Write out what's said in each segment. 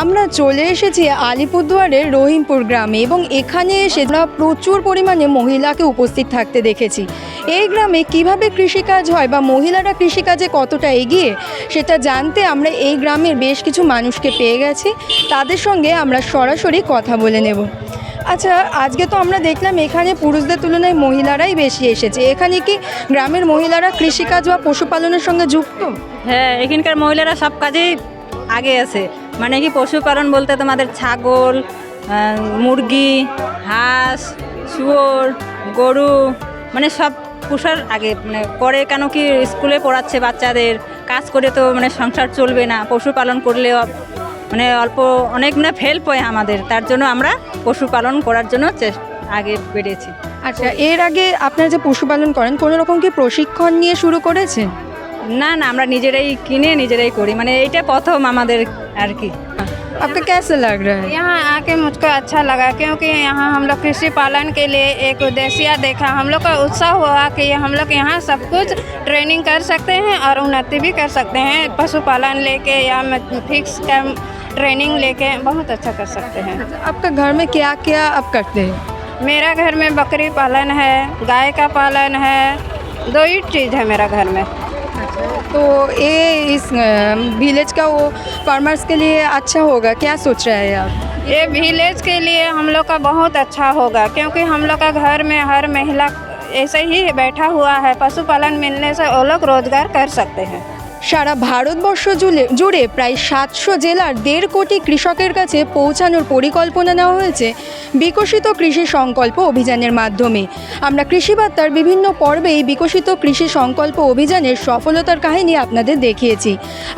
আমরা চলে এসেছি আলিপুরদুয়ারের রহিমপুর গ্রামে এবং এখানে এসে আমরা প্রচুর পরিমাণে মহিলাকে উপস্থিত থাকতে দেখেছি। এই গ্রামে কীভাবে কৃষিকাজ হয় বা মহিলারা কৃষিকাজে কতটা এগিয়ে, সেটা জানতে আমরা এই গ্রামের বেশ কিছু মানুষকে পেয়ে গেছি। তাদের সঙ্গে আমরা সরাসরি কথা বলে নেব। আচ্ছা আজকে তো আমরা দেখলাম এখানে পুরুষদের তুলনায় মহিলারাই বেশি এসেছে। এখানে কি গ্রামের মহিলারা কৃষিকাজ বা পশুপালনের সঙ্গে যুক্ত? হ্যাঁ এখানকার মহিলারা সব কাজেই আগে আছে। মানে কি পশুপালন বলতে তোমাদের ছাগল মুরগি, হাঁস, শুয়োর, গরু মানে সব পোষার আগে মানে করে কেন কি স্কুলে পড়াচ্ছে বাচ্চাদের, কাজ করে তো মানে সংসার চলবে না, পশুপালন করলে মানে অল্প অনেক মানে হেল্প হয় আমাদের, তার জন্য আমরা পশুপালন করার জন্য আগে বেড়েছি। আচ্ছা এর আগে আপনারা যে পশুপালন করেন, কোনো রকম কি প্রশিক্ষণ নিয়ে শুরু করেছেন? না না আমরা নিজেরাই কিনে নিজেরাই করি মানে এইটা প্রথম আমাদের আর কি आपका कैसा लग रहा है यहाँ आके मुझको अच्छा लगा क्योंकि यहाँ हम लोग कृषि पालन के लिए एक उद्देश्य देखा हम लोग का उत्साह हुआ कि हम लोग यहाँ सब कुछ ट्रेनिंग कर सकते हैं और उन्नति भी कर सकते हैं पशुपालन लेके या फिक्स टाइम ट्रेनिंग लेके बहुत अच्छा कर सकते हैं आपका घर में क्या क्या आप करते हैं मेरा घर में बकरी पालन है गाय का पालन है दो ही चीज़ है मेरा घर में तो ये इस विलेज का वो फार्मर्स के लिए अच्छा होगा? क्या सोच रहे हैं आप? ये विलेज के लिए हम लोग का बहुत अच्छा होगा, क्योंकि हम लोग का घर में हर महिला ऐसे ही बैठा हुआ है, पशुपालन मिलने से वो लोग रोज़गार कर सकते हैं। সারা ভারতবর্ষ জুড়ে জুড়ে প্রায় সাতশো জেলার দেড় কোটি কৃষকের কাছে পৌঁছানোর পরিকল্পনা নেওয়া হয়েছে বিকশিত কৃষি সংকল্প অভিযানের মাধ্যমে। আমরা কৃষিবার্তার বিভিন্ন পর্বে এই বিকশিত কৃষি সংকল্প অভিযানের সফলতার কাহিনী আপনাদের দেখিয়েছি।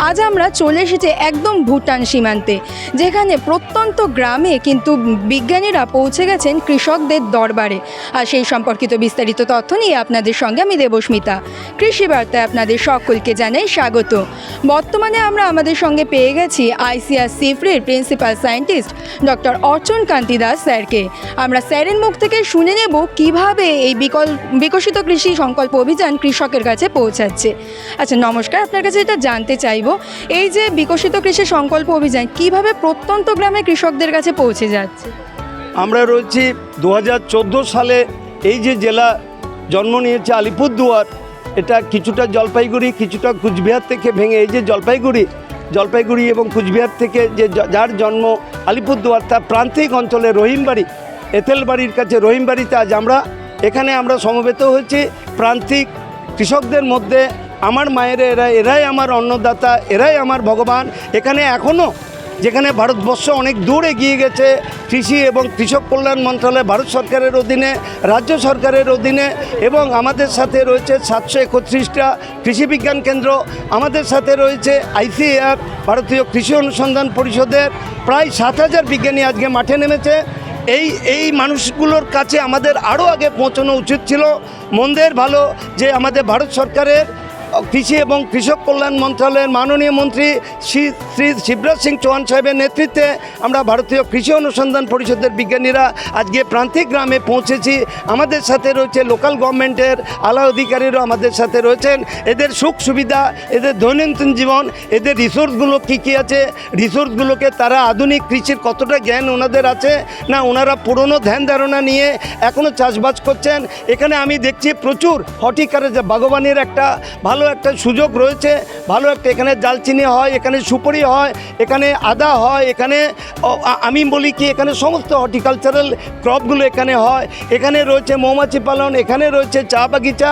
আজ আমরা চলে এসেছি একদম ভুটান সীমান্তে, যেখানে প্রত্যন্ত গ্রামে কিন্তু বিজ্ঞানীরা পৌঁছে গেছেন কৃষকদের দরবারে। আর সেই সম্পর্কিত বিস্তারিত তথ্য নিয়ে আপনাদের সঙ্গে আমি দেবস্মিতা। কৃষি বার্তায় আপনাদের সকলকে জানাই স্বাগত। বর্তমানে আমরা আমাদের সঙ্গে পেয়ে গেছি ICR সিফ্রির principal scientist doctor Archan Kanti Das স্যারকে। আমরা স্যারের মুখ থেকে শুনে নেব কীভাবে এই বিকল বিকশিত কৃষি সংকল্প অভিযান কৃষকের কাছে পৌঁছাচ্ছে। আচ্ছা নমস্কার, আপনার কাছে এটা জানতে চাইব, এই যে বিকশিত কৃষি সংকল্প অভিযান কীভাবে প্রত্যন্ত গ্রামে কৃষকদের কাছে পৌঁছে যাচ্ছে? আমরা রয়েছি দু হাজার চোদ্দ সালে এই যে জেলা জন্ম নিয়েছে আলিপুরদুয়ার এটা কিছুটা জলপাইগুড়ি, কিছুটা কুচবিহার থেকে ভেঙে এই যে জলপাইগুড়ি জলপাইগুড়ি এবং কুচবিহার থেকে যে যার জন্ম আলিপুরদুয়ার, তার প্রান্তিক অঞ্চলে রহিমবাড়ি, এঁতেলবাড়ির কাছে রহিমবাড়িতে আজ আমরা, এখানে আমরা সমবেত হয়েছি। প্রান্তিক কৃষকদের মধ্যে আমার মায়ের, এরা, এরাই আমার অন্নদাতা, এরাই আমার ভগবান। এখানে এখনও যেখানে ভারতবর্ষ অনেক দূর এগিয়ে গেছে, কৃষি এবং কৃষক কল্যাণ মন্ত্রণালয়, ভারত সরকারের অধীনে, রাজ্য সরকারের অধীনে এবং আমাদের সাথে রয়েছে সাতশো একত্রিশটা কৃষি বিজ্ঞান কেন্দ্র, আমাদের সাথে রয়েছে আইসিএআর ভারতীয় কৃষি অনুসন্ধান পরিষদের, প্রায় সাত হাজার বিজ্ঞানী আজকে মাঠে নেমেছে। এই এই মানুষগুলোর কাছে আমাদের আরও আগে পৌঁছানো উচিত ছিল। মন্দের ভালো যে আমাদের ভারত সরকারের কৃষি এবং কৃষক কল্যাণ মন্ত্রণালয়ের মাননীয় মন্ত্রী শ্রী শ্রী শিবরাজ সিং চৌহান সাহেবের নেতৃত্বে আমরা ভারতীয় কৃষি অনুসন্ধান পরিষদের বিজ্ঞানীরা আজকে প্রান্তিক গ্রামে পৌঁছেছি। আমাদের সাথে রয়েছে লোকাল গভর্নমেন্টের আলা অধিকারীরাও আমাদের সাথে রয়েছেন। এদের সুখ সুবিধা, এদের দৈনন্দিন জীবন, এদের রিসোর্সগুলো কী কী আছে, রিসোর্সগুলোকে তারা আধুনিক কৃষির কতটা জ্ঞান ওনাদের আছে না ওনারা পুরনো ধ্যান ধারণা নিয়ে এখনও চাষবাস করছেন? এখানে আমি দেখছি প্রচুর হর্টিকালচার, বাগবানির একটা ভালো একটা সুযোগ রয়েছে, ভালো একটা এখানে জালচিনি হয়, এখানে সুপারি হয়, এখানে আদা হয়, এখানে আমি বলি কি এখানে সমস্ত হর্টিকালচারাল ক্রপগুলো এখানে হয়। এখানে রয়েছে মৌমাছি পালন, এখানে রয়েছে চা বাগিচা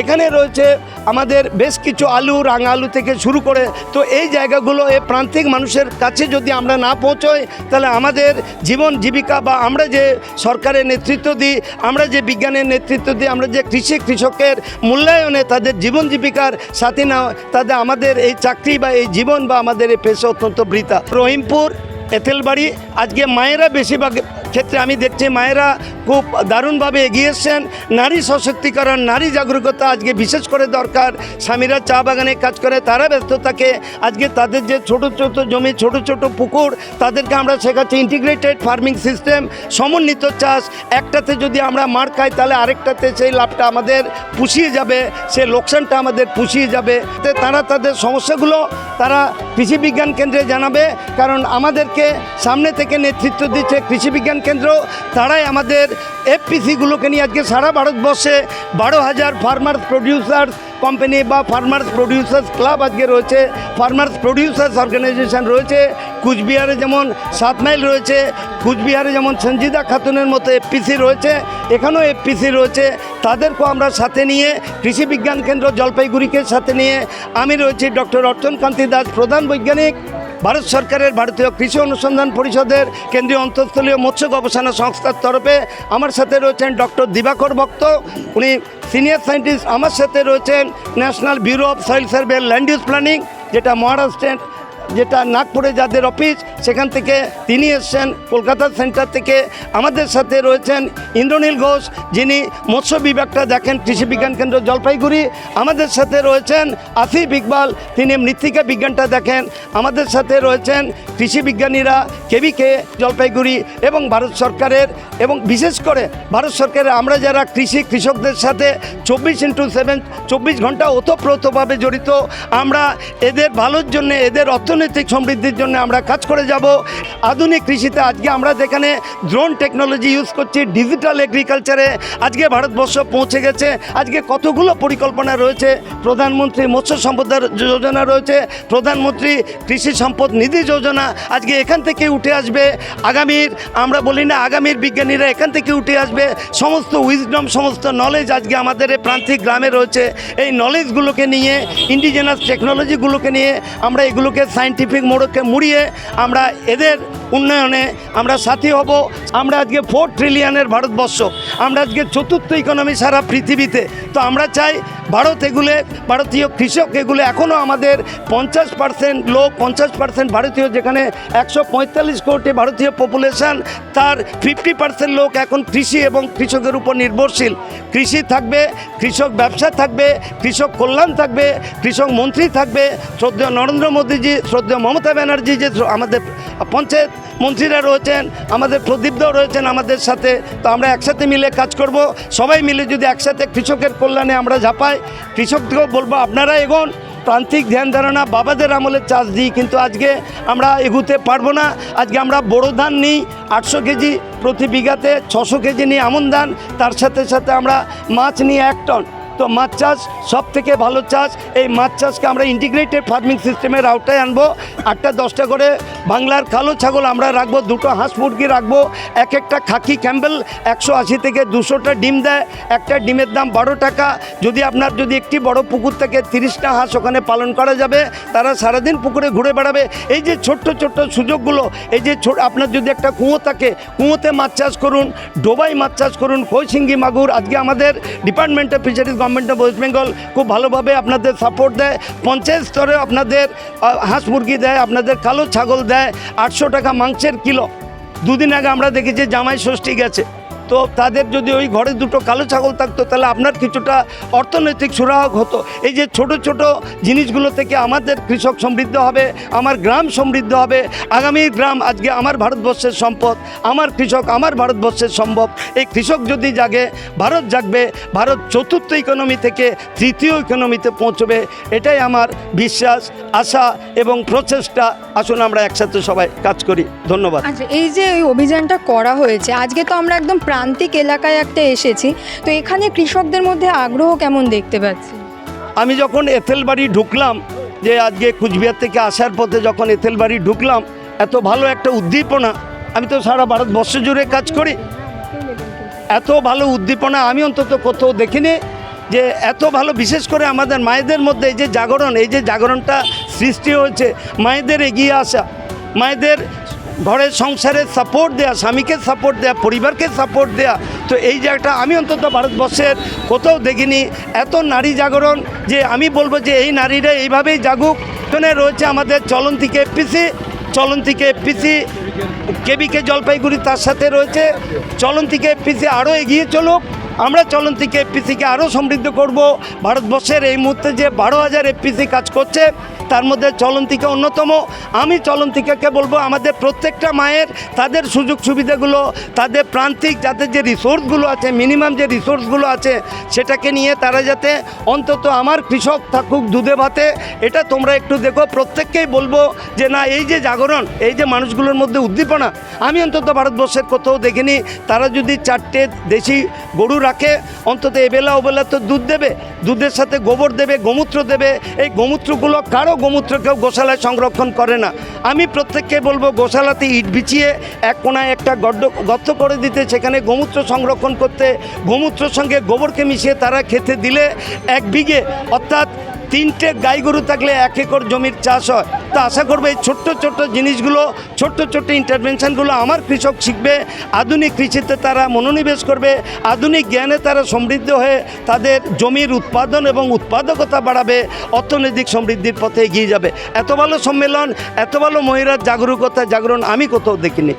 এখানে রয়েছে আমাদের বেশ কিছু আলু রাঙা আলু থেকে শুরু করে, তো এই জায়গাগুলো, এই প্রান্তিক মানুষের কাছে যদি আমরা না পৌঁছোই, তাহলে আমাদের জীবন জীবিকা বা আমরা যে সরকারের নেতৃত্ব দিই, আমরা যে বিজ্ঞানের নেতৃত্ব দিই, আমরা যে কৃষি কৃষকের মূল্যায়নে তাদের জীবন জীবিকার সাথে না তাদের আমাদের এই চাকরি বা এই জীবন বা আমাদের এই পেশা অত্যন্ত বৃতা রহিমপুর, এঁতেলবাড়ি, আজকে মায়েরা বেশিরভাগ ক্ষেত্রে আমি দেখছি মায়েরা খুব দারুণভাবে এগিয়ে এসছেন নারী সশক্তিকরণ, নারী জাগরুকতা আজকে বিশেষ করে দরকার। স্বামীরা চা বাগানে কাজ করে, তারা ব্যস্ত থাকে। আজকে তাদের যে ছোট ছোট জমি, ছোট ছোট পুকুর, তাদেরকে আমরা শেখাচ্ছি ইন্টিগ্রেটেড ফার্মিং সিস্টেম সমন্বিত চাষ। একটাতে যদি আমরা মার খাই, তাহলে আরেকটাতে সেই লাভটা আমাদের পুষিয়ে যাবে, সে লোকসানটা আমাদের পুষিয়ে যাবে। তারা তাদের সমস্যাগুলো তারা কৃষি বিজ্ঞান কেন্দ্রে জানাবে, কারণ আমাদেরকে সামনে থেকে নেতৃত্ব দিচ্ছে কৃষি বিজ্ঞান কেন্দ্র, তারাই আমাদের এফপিসিগুলোকে নিয়ে আজকে সারা ভারতবর্ষে বারো হাজার ফার্মার্স প্রডিউসার্স কোম্পানি বা ফার্মার্স প্রডিউসার্স ক্লাব আজকে রয়েছে। ফার্মার্স প্রডিউসার্স অর্গানাইজেশন রয়েছে। কুচবিহারে যেমন সাত মাইল রয়েছে, কুচবিহারে যেমন সঞ্জিদা খাতুনের মতো এফপিসি রয়েছে, এখানেও এফপিসি রয়েছে। তাদেরকেও আমরা সাথে নিয়ে কৃষি বিজ্ঞান কেন্দ্র জলপাইগুড়িকে সাথে নিয়ে আমি রয়েছি ডক্টর অর্চন কান্তি দাস, প্রধান বৈজ্ঞানিক। ভারত সরকারের ভারতীয় কৃষি অনুসন্ধান পরিষদের কেন্দ্রীয় অন্তঃস্থলীয় মৎস্য গবেষণা সংস্থার তরফে আমার সাথে রয়েছেন ডক্টর দিবাকর ভক্ত। উনি সিনিয়র সায়েন্টিস্ট আমার সাথে রয়েছেন national bureau of soil survey land use planning, যেটা মহারাষ্ট্রের যেটা নাগপুরে যাদের অফিস, সেখান থেকে তিনি এসছেন, কলকাতা সেন্টার থেকে। আমাদের সাথে রয়েছেন ইন্দ্রনীল ঘোষ, যিনি মৎস্য বিভাগটা দেখেন, কৃষি বিজ্ঞান কেন্দ্র জলপাইগুড়ি। আমাদের সাথে রয়েছেন আসিফ ইকবাল, তিনি মৃত্তিকা বিজ্ঞানটা দেখেন। আমাদের সাথে রয়েছেন কৃষি বিজ্ঞানীরা কেবিকে জলপাইগুড়ি এবং ভারত সরকারের এবং বিশেষ করে ভারত সরকারের আমরা যারা কৃষি কৃষকদের সাথে চব্বিশ ইন্টু সেভেন, চব্বিশ ঘণ্টা ওতপ্রোতভাবে জড়িত, আমরা এদের ভালোর জন্য, এদের অর্থনৈতিক সমৃদ্ধির জন্য আমরা কাজ করে যাব। আধুনিক কৃষিতে আজকে আমরা যেখানে ড্রোন টেকনোলজি ইউজ করছি ডিজিটাল এগ্রিকালচারে আজকে ভারতবর্ষ পৌঁছে গেছে। আজকে কতগুলো পরিকল্পনা রয়েছে? প্রধানমন্ত্রী মৎস্য সম্পদ যোজনা রয়েছে, প্রধানমন্ত্রী কৃষি সম্পদ নিধি যোজনা আজকে এখান থেকে উঠে আসবে। আগামীর, আমরা বলি না আগামীর বিজ্ঞানীরা এখান থেকে উঠে আসবে। সমস্ত উইজডম সমস্ত নলেজ আজকে আমাদের প্রান্তিক গ্রামে রয়েছে। এই নলেজগুলোকে নিয়ে ইন্ডিজেনাস টেকনোলজিগুলোকে নিয়ে আমরা এগুলোকে সায়েন্টিফিক মোড়কে মুড়িয়ে আমরা এদের উন্নয়নে আমরা সাথী হব। আমরা আজকে ফোর ট্রিলিয়নের ভারতবর্ষ। আমরা আজকে চতুর্থ ইকোনমি সারা পৃথিবীতে। তো আমরা চাই ভারত এগুলো, ভারতীয় কৃষক এগুলো এখনও আমাদের পঞ্চাশ পার্সেন্ট লোক, পঞ্চাশ পার্সেন্ট ভারতীয়, যেখানে একশো পঁয়তাল্লিশ কোটি ভারতীয় পপুলেশন তার ফিফটি পার্সেন্ট লোক এখন কৃষি এবং কৃষকের উপর নির্ভরশীল। কৃষি থাকবে, কৃষক ব্যবসা থাকবে, কৃষক কল্যাণ থাকবে, কৃষক মন্ত্রী থাকবে, শ্রদ্ধেয় নরেন্দ্র মোদীজি, শ্রদ্ধেয় মমতা ব্যানার্জি যে আমাদের পঞ্চায়েত মন্ত্রীরা রয়েছেন, আমাদের প্রদীপদাও রয়েছেন আমাদের সাথে। তো আমরা একসাথে মিলে কাজ করব। সবাই মিলে যদি একসাথে কৃষকের কল্যাণে আমরা ঝাঁপাই কৃষকদেরও বলব, আপনারা এগোন। প্রান্তিক ধ্যান ধারণা বাবাদের আমলে চাষ দিই, কিন্তু আজকে আমরা এগুতে পারব না। আজকে আমরা বড় ধান নিই, আটশো কেজি প্রতি বিঘাতে, ছশো কেজি নিই আমন ধান। তার সাথে সাথে আমরা মাছ নিই এক টন। তো মাছ চাষ সব থেকে ভালো চাষ, এই মাছ চাষকে আমরা ইন্টিগ্রেটেড ফার্মিং সিস্টেমের আওতায় আনব। আটটা দশটা করে বাংলার কালো ছাগল আমরা রাখব, দুটো হাঁস মুরগি রাখব এক একটা খাকি ক্যাম্বেল একশো আশি থেকে দুশোটা ডিম দেয়, একটা ডিমের দাম বারো টাকা। যদি আপনার যদি একটি বড় পুকুর থেকে তিরিশটা হাঁস ওখানে পালন করা যাবে, তারা সারাদিন পুকুরে ঘুরে বেড়াবে। এই যে ছোট্ট ছোট্ট সুযোগগুলো, এই যে ছোট, আপনার যদি একটা কুঁয়ো থাকে, কুঁয়োতে মাছ চাষ করুন ডোবাই মাছ চাষ করুন, কৈশিঙ্গি মাগুর, আজকে আমাদের department fisheries government of West Bengal খুব ভালোভাবে আপনাদের সাপোর্ট দেয়। পঞ্চায়েত স্তরে আপনাদের হাঁস মুরগি দেয়, আপনাদের কালো ছাগল দেয়। আটশো টাকা মাংসের কিলো। দুদিন আগে আমরা দেখেছি জামাই ষষ্ঠী গেছে। তো তাদের যদি ওই ঘরে দুটো কালো ছাগল থাকতো, তাহলে আপনার কিছুটা অর্থনৈতিক সুরাহক হতো। এই যে ছোট ছোট জিনিসগুলো থেকে আমাদের কৃষক সমৃদ্ধ হবে, আমার গ্রাম সমৃদ্ধ হবে, আগামী গ্রাম আজকে আমার ভারতবর্ষের সম্পদ, আমার কৃষক আমার ভারতবর্ষের সম্ভব। এই কৃষক যদি জাগে, ভারত জাগবে, ভারত চতুর্থ ইকোনমি থেকে তৃতীয় ইকোনমিতে পৌঁছবে, এটাই আমার বিশ্বাস, আশা এবং প্রচেষ্টা। আসুন আমরা একসাথে সবাই কাজ করি। ধন্যবাদ। আচ্ছা এই যে অভিযানটা করা হয়েছে, আজকে তো আমরা একদম প্রান্তিক এলাকায় একটা এসেছি। তো এখানে কৃষকদের মধ্যে আগ্রহ কেমন দেখতে পাচ্ছি? আমি যখন এথেলবাড়ি ঢুকলাম, যে আজকে কুচবিহার থেকে আসার পথে যখন এথেলবাড়ি ঢুকলাম, এত ভালো একটা উদ্দীপনা, আমি তো সারা ভারতবর্ষ জুড়ে কাজ করি। এত ভালো উদ্দীপনা আমি অন্তত কোথাও দেখিনি, যে এত ভালো, বিশেষ করে আমাদের মায়েদের মধ্যে এই যে জাগরণ, এই যে জাগরণটা সৃষ্টি হয়েছে, মায়েদের এগিয়ে আসা, মায়েদের ঘরের সংসারে সাপোর্ট দেয়া, স্বামীকে সাপোর্ট দেয়া, পরিবারকে সাপোর্ট দেয়া, তো এই জায়গাটা আমি অন্তত ভারতবর্ষের কোথাও দেখিনি, এত নারী জাগরণ যে আমি বলব যে এই নারীরা এইভাবেই জাগুক। এখানে রয়েছে আমাদের চলন্তিকে এফপিসি চলন্তিকে এফপিসি কেবিকে জলপাইগুড়ি তার সাথে রয়েছে। চলন্তিকে এফপিসি আরও এগিয়ে চলুক। আমরা চলন্তিকে এফপিসিকে আরও সমৃদ্ধ করব। ভারতবর্ষের এই মুহূর্তে যে বারো হাজার এফপিসি কাজ করছে তার মধ্যে চলন্তিকা অন্যতম। আমি চলন্তিকাকে বলব, আমাদের প্রত্যেকটা মায়ের তাদের সুযোগ সুবিধাগুলো, তাদের প্রান্তিক যাদের যে রিসোর্সগুলো আছে, মিনিমাম যে রিসোর্সগুলো আছে, সেটাকে নিয়ে তারা যাতে অন্তত আমার কৃষক থাকুক দুধে ভাতে, এটা তোমরা একটু দেখো। প্রত্যেককেই বলব যে, না, এই যে জাগরণ, এই যে মানুষগুলোর মধ্যে উদ্দীপনা, আমি অন্তত ভারতবর্ষের কোথাও দেখিনি। তারা যদি চারটে দেশি গরু রাখে, অন্তত এবেলা ওবেলা তো দুধ দেবে, দুধের সাথে গোবর দেবে, গোমূত্র দেবে। এই গোমূত্রগুলো কারও গোমূত্র কেউ গোশালায় সংরক্ষণ করে না। আমি প্রত্যেককে বলব, গোশালাতে ইট বিছিয়ে এক কোনায় একটা গড্ড গর্ত করে দিতে, সেখানে গোমূত্র সংরক্ষণ করতে, গোমূত্রের সঙ্গে গোবরকে মিশিয়ে তারা খেতে দিলে এক বিঘে, অর্থাৎ তিনটে গাই গরু থাকলে এক একর জমির চাষ হয়। তো আশা করব এই ছোট্ট ছোট্ট জিনিসগুলো, ছোট্ট ছোট্ট ইন্টারভেনশনগুলো আমার কৃষক শিখবে, আধুনিক কৃষিতে তারা মনোনিবেশ করবে, আধুনিক জ্ঞানে তারা সমৃদ্ধ হয়ে তাদের জমির উৎপাদন এবং উৎপাদকতা বাড়াবে, অর্থনৈতিক সমৃদ্ধির পথে এগিয়ে যাবে। এত ভালো সম্মেলন, এত ভালো মহিলার জাগরুকতা, জাগরণ আমি কোথাও দেখিনি।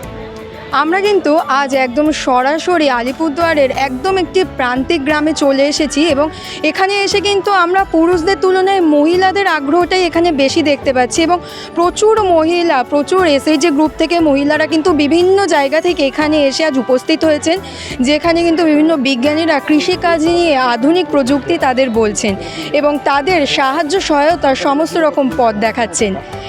আমরা কিন্তু আজ একদম সরাসরি আলিপুরদুয়ারের একদম একটি প্রান্তিক গ্রামে চলে এসেছি এবং এখানে এসে কিন্তু আমরা পুরুষদের তুলনায় মহিলাদের আগ্রহটাই এখানে বেশি দেখতে পাচ্ছি এবং প্রচুর মহিলা, প্রচুর এসএইচজি গ্রুপ থেকে মহিলারা কিন্তু বিভিন্ন জায়গা থেকে এখানে এসে আজ উপস্থিত হয়েছেন, যেখানে কিন্তু বিভিন্ন বিজ্ঞানীরা কৃষিকাজ নিয়ে আধুনিক প্রযুক্তি তাদের বলছেন এবং তাদের সাহায্য সহায়তার সমস্ত রকম পথ দেখাচ্ছেন।